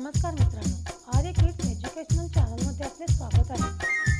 नमस्कार मित्रांनो. आर्य kids educational चॅनलमध्ये आपले स्वागत आहे.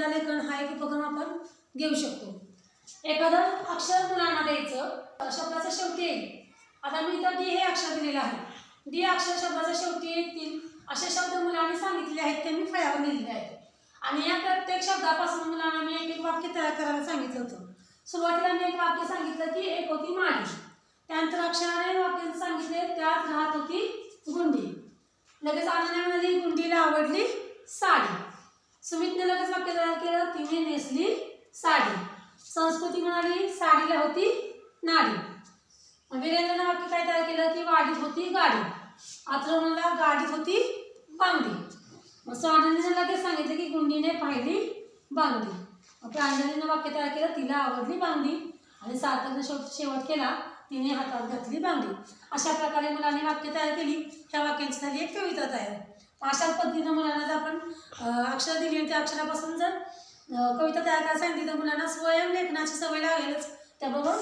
उपक्रमांतर्गत कविता लेखन हा एक उपक्रम आपण घेऊ शकतो. एखादं अक्षर मुलांना द्यायचं शब्दाचा शेवटी येईल. आता मी इथं डी हे अक्षर दिलेलं आहे. डी अक्षर शब्दाच्या शेवटी येतील असे शब्द मुलांनी सांगितले आहेत ते मी फळ्यावर लिहिलेले आहेत. आणि या प्रत्येक शब्दापासून मुलांना मी एक एक वाक्य तयार करायला सांगितलं होतं. सुरुवातीला मी एक वाक्य सांगितलं की एक होती माडी त्यानंतर अक्षराने वाक्य सांगितले त्यात राहत होती गुंडी. लगेच आनंद म्हणाली गुंडीला आवडली साडी. सुमितने लगेच वाक्य तयार केलं तिने नेसली साडी. संस्कृती म्हणाली साडीला होती नाडी. वीरेंद्रने वाक्य काय तयार केलं? की वाडीत होती गाडी. आत्र म्हणाला गाडीत होती बांगडी. मग स्वानंदीने लगेच सांगितलं की गुंडीने पाहिली बांगडी. मग प्रांजलीनं वाक्य तयार केलं तिला आवडली बांगडी. आणि सार्थकनं शेवट शेवट केला तिने हातात घातली बांगडी. अशा प्रकारे मुलांनी वाक्य तयार केली. त्या वाक्यांची झाली एक कविता तयार. अशाच पद्धतीनं मुलांना जर आपण अक्षर दिली आणि त्या अक्षरापासून जर कविता तयार करायला सांगितली तर मुलांना स्वयं लेखनाची सवय लागेलच. त्याबरोबर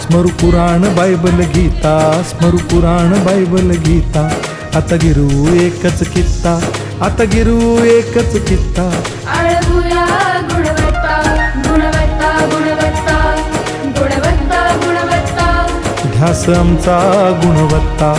स्मरु पुराण बायबल गीता स्मरु पुराण बायबल गीता. आता गिरू एकच कित्ता आता गिरू एकच कित्ता अळगुया गुणवत्ता गुणवत्ता गुणवत्ता. गुणवत्ता गुणवत्ता. ध्यास आमचा गुणवत्ता.